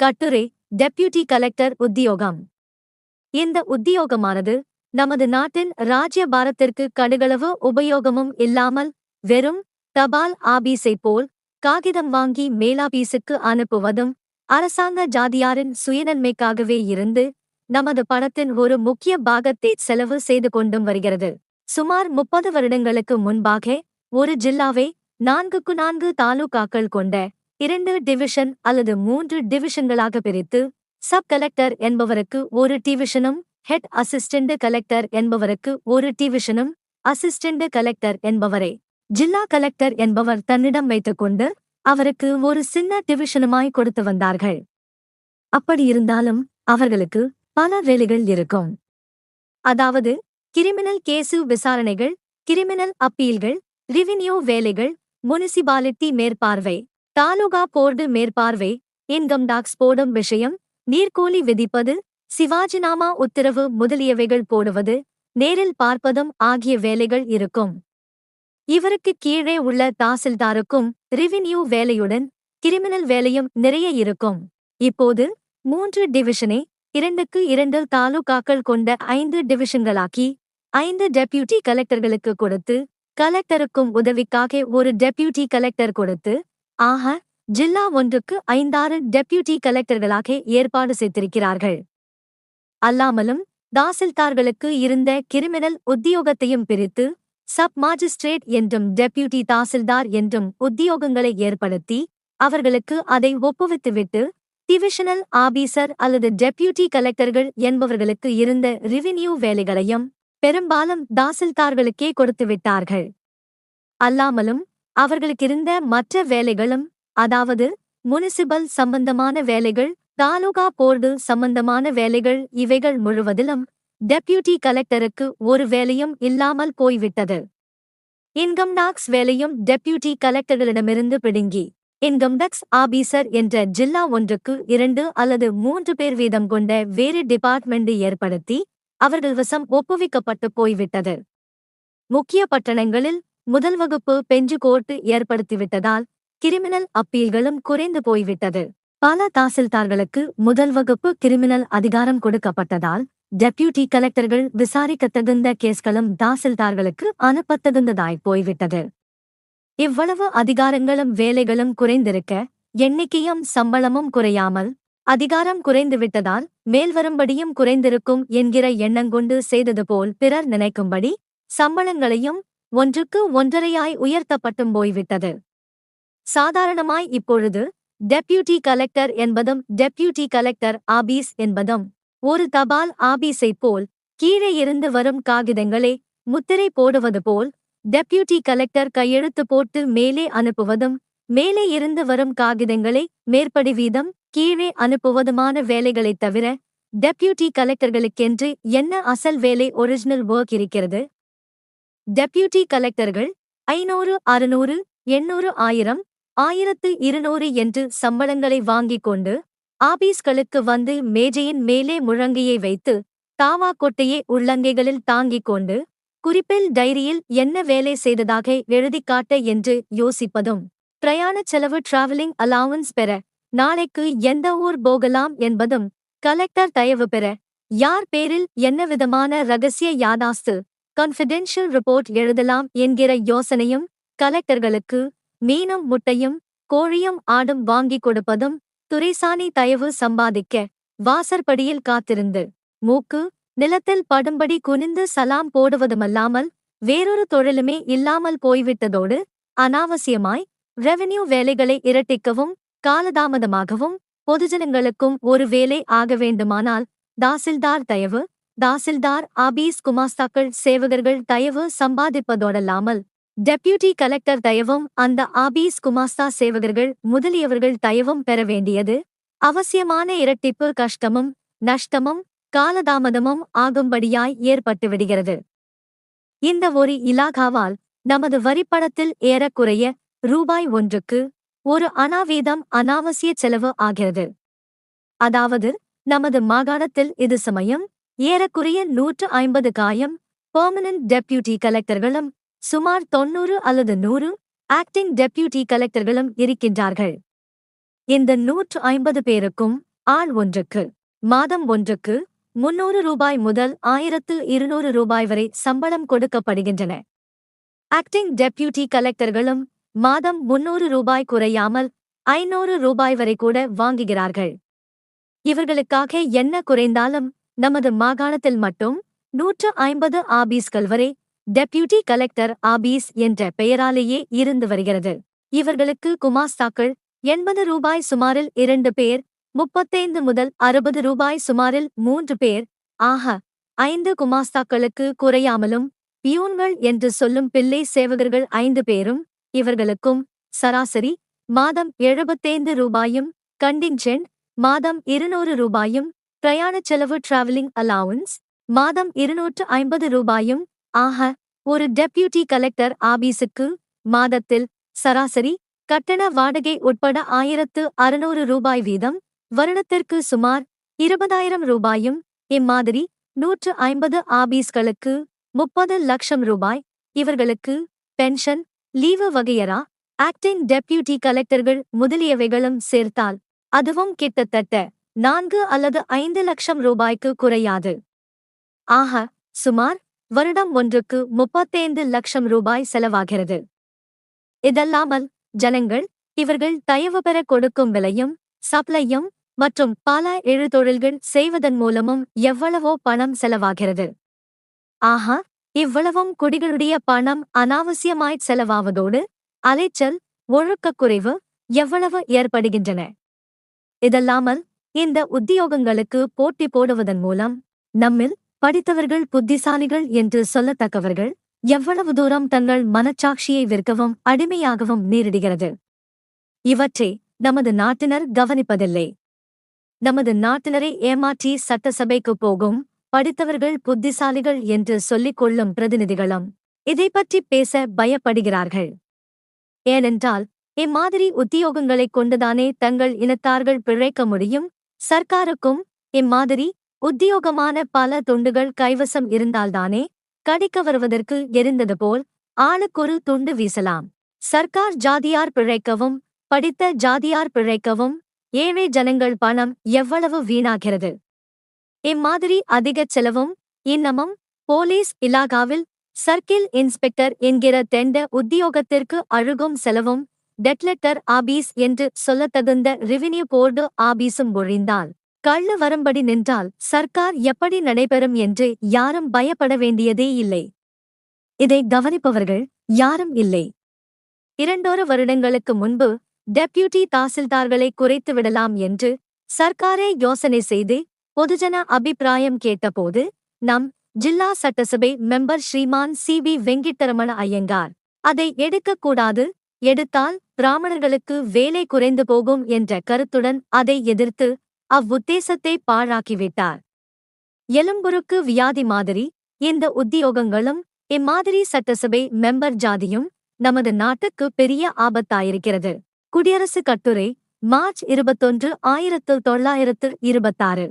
கட்டுரை deputy collector உத்தியோகம் இந்த உத்தியோகமானது நமது நாட்டின் ராஜ்ய பாரத்திற்கு கடுகளவு உபயோகமும் இல்லாமல் வெறும் தபால் ஆபீஸை போல் காகிதம் வாங்கி மேலாபீஸுக்கு அனுப்புவதும் அரசாங்க ஜாதியாரின் சுயநன்மைக்காகவே இருந்து நமது பணத்தின் ஒரு முக்கிய பாகத்தை செலவு செய்து கொண்டும் வருகிறது. சுமார் முப்பது வருடங்களுக்கு முன்பாக ஒரு ஜில்லாவை நான்குக்கு நான்கு தாலுகாக்கள் கொண்ட இரண்டு டிவிஷன் அல்லது மூன்று டிவிஷன்களாக பிரித்து சப் கலெக்டர் என்பவருக்கு ஒரு டிவிஷனும் ஹெட் அசிஸ்டண்ட் கலெக்டர் என்பவருக்கு ஒரு டிவிஷனும் அசிஸ்டண்ட் கலெக்டர் என்பவரை ஜில்லா கலெக்டர் என்பவர் தன்னிடம் வைத்துக் கொண்டு அவருக்கு ஒரு சின்ன டிவிஷனுமாய் கொடுத்து வந்தார்கள். அப்படியிருந்தாலும் அவர்களுக்கு பல வேலைகள் இருக்கும். அதாவது கிரிமினல் கேசு விசாரணைகள் கிரிமினல் அப்பீல்கள் ரிவின்யூ வேலைகள் முனிசிபாலிட்டி மேற்பார்வை தாலுகா போர்டு மேற்பார்வை இன்கம் டாக்ஸ் போடும் விஷயம் நீர்க்கூலி விதிப்பது சிவாஜினாமா உத்தரவு முதலியவைகள் போடுவது நேரில் பார்ப்பதும் ஆகிய வேலைகள் இருக்கும். இவருக்கு கீழே உள்ள தாசில்தாருக்கும் ரிவின்யூ வேலையுடன் கிரிமினல் வேலையும் நிறைய இருக்கும். இப்போது மூன்று டிவிஷனை இரண்டுக்கு இரண்டு தாலுகாக்கள் கொண்ட ஐந்து டிவிஷன்களாக்கி ஐந்து டெப்யூட்டி கலெக்டர்களுக்கு கொடுத்து கலெக்டருக்கும் உதவிக்காக ஒரு டெப்யூட்டி கலெக்டர் கொடுத்து ஆக ஜில்லா ஒன்றுக்கு ஐந்தாறு டெப்யூட்டி கலெக்டர்களாக ஏற்பாடு செய்திருக்கிறார்கள். அல்லாமலும் தாசில்தார்களுக்கு இருந்த கிரிமினல் உத்தியோகத்தையும் பிரித்து சப் மாஜிஸ்ட்ரேட் என்றும் டெப்யூட்டி தாசில்தார் என்றும் உத்தியோகங்களை ஏற்படுத்தி அவர்களுக்கு அதை ஒப்புவித்துவிட்டு டிவிஷனல் ஆபீசர் அல்லது டெப்யூட்டி கலெக்டர்கள் என்பவர்களுக்கு இருந்த ரிவின்யூ வேலைகளையும் பெரும்பாலும் தாசில்தார்களுக்கே கொடுத்துவிட்டார்கள். அல்லாமலும் அவர்களுக்கிருந்த மற்ற வேலைகளும் அதாவது முனிசிபல் சம்பந்தமான வேலைகள் தாலுகா போர்டு சம்பந்தமான வேலைகள் இவைகள் முழுவதிலும் டெப்யூட்டி கலெக்டருக்கு ஒரு வேலையும் இல்லாமல் போய்விட்டது. இன்கம் டாக்ஸ் வேலையும் டெப்யூட்டி கலெக்டர்களிடமிருந்து பிடுங்கி இன்கம் டாக்ஸ் ஆபீசர் என்ற ஜில்லா ஒன்றுக்கு இரண்டு அல்லது மூன்று பேர் வீதம் கொண்ட வேறு டிபார்ட்மெண்ட் ஏற்படுத்தி அவர்கள் வசம் ஒப்புவிக்கப்பட்டு போய்விட்டது. முக்கிய பட்டணங்களில் முதல் வகுப்பு பெஞ்சு கோர்ட்டு ஏற்படுத்திவிட்டதால் கிரிமினல் அப்பீல்களும் குறைந்து போய்விட்டது. பல தாசில்தார்களுக்கு முதல் வகுப்பு கிரிமினல் அதிகாரம் கொடுக்கப்பட்டதால் டெப்யூட்டி கலெக்டர்கள் விசாரிக்க தகுந்த கேஸ்களும் தாசில்தார்களுக்கு அனுப்பத்தகுந்ததாய் போய்விட்டது. இவ்வளவு அதிகாரங்களும் வேலைகளும் குறைந்திருக்க எண்ணிக்கையும் சம்பளமும் குறையாமல் அதிகாரம் குறைந்துவிட்டதால் மேல்வரும்படியும் குறைந்திருக்கும் என்கிற எண்ணங்கொண்டு செய்தது போல் பிறர் நினைக்கும்படி சம்பளங்களையும் ஒன்றுக்கு ஒன்றரையாய் உயர்த்தப்பட்டும் போய்விட்டது. சாதாரணமாய் இப்பொழுது டெப்யூட்டி கலெக்டர் என்பதும் டெப்யூட்டி கலெக்டர் ஆபீஸ் என்பதும் ஒரு தபால் ஆபீஸைப் போல் கீழே இருந்து வரும் காகிதங்களே முத்திரை போடுவது போல் டெப்யூட்டி கலெக்டர் கையெழுத்து போட்டு மேலே அனுப்புவதும் மேலே இருந்து வரும் காகிதங்களை மேற்படி வீதம் கீழே அனுப்புவதுமான வேலைகளைத் தவிர டெப்யூட்டி கலெக்டர்களுக்கென்று என்ன அசல் வேலை ஒரிஜினல் ஒர்க் இருக்கிறது? டெப்யூட்டி கலெக்டர்கள் ஐநூறு அறுநூறு எண்ணூறு ஆயிரம் ஆயிரத்து இருநூறு என்று சம்பளங்களை வாங்கிக் கொண்டு ஆபீஸ்களுக்கு வந்து மேஜையின் மேலே முழங்கையை வைத்து தாவா கொட்டையை உள்ளங்கைகளில் தாங்கிக் கொண்டு குறிப்பில் டைரியில் என்ன வேலை செய்ததாக எழுதிக் காட்ட என்று யோசிப்பதும் பிரயாண செலவு டிராவலிங் அலாவன்ஸ் பெற நாளைக்கு எந்த ஊர் போகலாம் என்பதும் கலெக்டர் தயவு பெற யார் பேரில் என்ன விதமான ரகசிய யாதாஸ்து கான்ஃபிடென்ஷியல் ரிப்போர்ட் எழுதலாம் என்கிற யோசனையும் கலெக்டர்களுக்கு மீனும் முட்டையும் கோழியும் ஆடும் வாங்கிக் கொடுப்பதும் துரைசானி தயவு சம்பாதிக்க வாசற்படியில் காத்திருந்து. மூக்கு நிலத்தில் படும்படி குனிந்து சலாம் போடுவதுமல்லாமல் வேறொரு தொழிலுமே இல்லாமல் போய்விட்டதோடு அனாவசியமாய் ரெவென்யூ வேலைகளை இரட்டிக்கவும் காலதாமதமாகவும் பொதுஜனங்களுக்கும் ஒரு வேலை ஆக வேண்டுமானால் தாசில்தார் தயவு தாசில்தார் ஆபீஸ் குமாஸ்தாக்கள் சேவகர்கள் தயவு சம்பாதிப்பதோடல்லாமல் டெப்யூட்டி கலெக்டர் தயவும் அந்த ஆபீஸ் குமாஸ்தா சேவகர்கள் முதலியவர்கள் தயவும் பெற வேண்டியது அவசியமான இரட்டிப்பு கஷ்டமும் நஷ்டமும் காலதாமதமும் ஆகும்படியாய் ஏற்பட்டுவிடுகிறது இந்த ஒரு இலாகாவால் நமது வரிப்படத்தில் ஏறக்குறைய ரூபாய் ஒன்றுக்கு ஒரு அனாவீதம் அனாவசிய செலவு ஆகிறது. அதாவது நமது மாகாணத்தில் இது சமயம் ஏறக்குறைய நூற்று ஐம்பது காயம் பெர்மனன்ட் டெப்யூட்டி கலெக்டர்களும் சுமார் தொன்னூறு அல்லது நூறு ஆக்டிங் டெப்யூட்டி கலெக்டர்களும் இருக்கின்றார்கள். இந்த நூற்று ஐம்பது பேருக்கும் ஆள் ஒன்றுக்கு மாதம் ஒன்றுக்கு முன்னூறு ரூபாய் முதல் ஆயிரத்து இருநூறு ரூபாய் வரை சம்பளம் கொடுக்கப்படுகின்றன. ஆக்டிங் டெப்யூட்டி கலெக்டர்களும் மாதம் முன்னூறு ரூபாய் குறையாமல் ஐநூறு ரூபாய் வரை கூட வாங்குகிறார்கள். இவர்களுக்காக என்ன குறைந்தாலும் நமது மாகாணத்தில் மட்டும் நூற்று ஐம்பது ஆபீஸ்கள் வரை டெப்யூட்டி கலெக்டர் ஆபீஸ் என்ற பெயராலேயே இருந்து வருகிறது. இவர்களுக்கு குமாஸ்தாக்கள் எண்பது ரூபாய் சுமாரில் இரண்டு பேர் முப்பத்தைந்து முதல் அறுபது ரூபாய் சுமாரில் மூன்று பேர் ஆக ஐந்து குமாஸ்தாக்களுக்கு குறையாமலும் பியூன்கள் என்று சொல்லும் பிள்ளை சேவகர்கள் ஐந்து பேரும் இவர்களுக்கும் சராசரி மாதம் எழுபத்தைந்து ரூபாயும் கண்டின்ஜென்ட் மாதம் இருநூறு ரூபாயும் பிரயாணச் செலவு டிராவலிங் அலவுன்ஸ் மாதம் இருநூற்று ஐம்பது ரூபாயும் ஆக ஒரு டெப்யூட்டி கலெக்டர் ஆபீஸுக்கு மாதத்தில் சராசரி கட்டண வாடகை உட்பட ஆயிரத்து அறுநூறு ரூபாய் வீதம் வருடத்திற்கு சுமார் இருபதாயிரம் ரூபாயும் இம்மாதிரி நூற்று ஐம்பது ஆபீஸ்களுக்கு முப்பது லட்சம் ரூபாய் இவர்களுக்கு பென்ஷன் லீவு வகையரா ஆக்டிங் டெப்யூட்டி கலெக்டர்கள் முதலியவைகளும் சேர்த்தால் அதுவும் கிட்டத்தட்ட நான்கு அல்லது ஐந்து லட்சம் ரூபாய்க்கு குறையாது. ஆக சுமார் வருடம் ஒன்றுக்கு முப்பத்தைந்து லட்சம் ரூபாய் செலவாகிறது. இதல்லாமல் ஜனங்கள் இவர்கள் தயவு பெற கொடுக்கும் விலையும் சப்ளையும் மற்றும் பல எழுதொழில்கள் செய்வதன் மூலமும் எவ்வளவோ பணம் செலவாகிறது. ஆஹா இவ்வளவும் குடிகளுடைய பணம் அனாவசியமாய் செலவாவதோடு அலைச்சல் ஒழுக்கக்குறைவு எவ்வளவு ஏற்படுகின்றன. இதல்லாமல் இந்த உத்தியோகங்களுக்கு போட்டி போடுவதன் மூலம் நம்மில் படித்தவர்கள் புத்திசாலிகள் என்று சொல்லத்தக்கவர்கள் எவ்வளவு தூரம் தங்கள் மனச்சாட்சியை விற்கவும் அடிமையாகவும் நேரிடுகிறது. இவற்றை நமது நாட்டினர் கவனிப்பதில்லை. நமது நாட்டினரை ஏமாற்றி சட்டசபைக்கு போகும் படித்தவர்கள் புத்திசாலிகள் என்று சொல்லிக் கொள்ளும் பிரதிநிதிகளும் இதை பற்றி பேச பயப்படுகிறார்கள். ஏனென்றால் இம்மாதிரி உத்தியோகங்களைக் கொண்டுதானே தங்கள் இனத்தார்கள் பிழைக்க முடியும் சர்க்காருக்கும் இம்மாதிரி உத்தியோகமான பல துண்டுகள் கைவசம் இருந்தால்தானே கடிக்க வருவதற்கு எரிந்தது போல் ஆளுக்கொரு துண்டு வீசலாம். சர்க்கார் ஜாதியார் பிழைக்கவும் படித்த ஜாதியார் பிழைக்கவும் ஏழை ஜனங்கள் பணம் எவ்வளவு வீணாகிறது? இம்மாதிரி அதிகச் செலவும் இன்னமும் போலீஸ் இலாகாவில் சர்க்கிள் இன்ஸ்பெக்டர் என்கிற தெண்ட உத்தியோகத்திற்கு அழுகும் செலவும் டெட்லெட்டர் ஆபீஸ் என்று சொல்லத்தகுந்த ரெவின்யூ போர்டு ஆபீஸும் ஒழிந்தால் கள்ளு வரும்படி நின்றால் சர்க்கார் எப்படி நடைபெறும் என்று யாரும் பயப்பட வேண்டியதே இல்லை. இதை கவனிப்பவர்கள் யாரும் இல்லை. இரண்டொரு வருடங்களுக்கு முன்பு டெப்யூட்டி தாசில்தார்களை குறைத்து விடலாம் என்று சர்க்காரே யோசனை செய்து பொதுஜன அபிப்பிராயம் கேட்டபோது நம் ஜில்லா சட்டசபை member Shriman C V Venkataramana Iyengar அதை எடுக்கக்கூடாது எடுத்தால் பிராமணர்களுக்கு வேலை குறைந்து போகும் என்ற கருத்துடன் அதை எதிர்த்து அவ்வுத்தேசத்தை பாழாக்கிவிட்டார். எலும்புருக்கு வியாதி மாதிரி இந்த உத்தியோகங்களும் இம்மாதிரி சட்டசபை மெம்பர் ஜாதியும் நமது நாட்டுக்கு பெரிய ஆபத்தாயிருக்கிறது. குடியரசு கட்டுரை மார்ச் இருபத்தொன்று ஆயிரத்து தொள்ளாயிரத்து இருபத்தாறு.